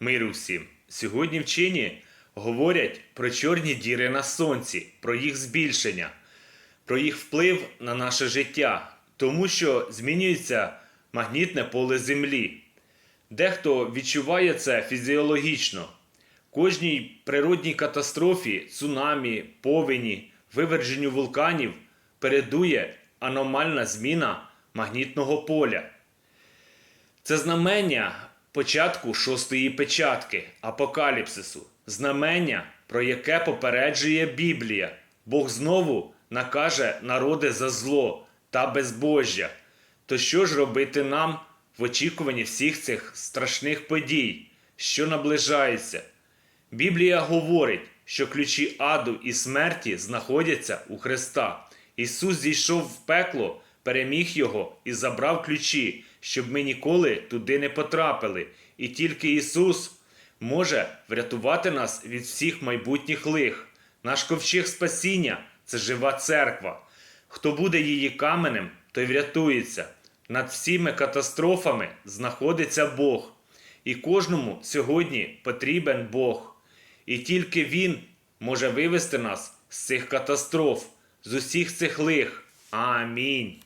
Миру всім! Сьогодні вчені говорять про чорні діри на сонці, про їх збільшення, про їх вплив на наше життя, тому що змінюється магнітне поле Землі. Дехто відчуває це фізіологічно. Кожній природній катастрофі, цунамі, повені, виверженню вулканів передує аномальна зміна магнітного поля. Це знамення початку шостої печатки апокаліпсису, знамення, про яке попереджує Біблія. Бог знову накаже народи за зло та безбожжя. То що ж робити нам в очікуванні всіх цих страшних подій, що наближаються? Біблія говорить, що ключі аду і смерті знаходяться у Христа. Ісус зійшов в пекло, переміг його і забрав ключі, щоб ми ніколи туди не потрапили. І тільки Ісус може врятувати нас від всіх майбутніх лих. Наш ковчег спасіння це жива церква. Хто буде її каменем, той врятується. Над всіми катастрофами знаходиться Бог. І кожному сьогодні потрібен Бог. І тільки Він може вивести нас з цих катастроф, з усіх цих лих. Амінь.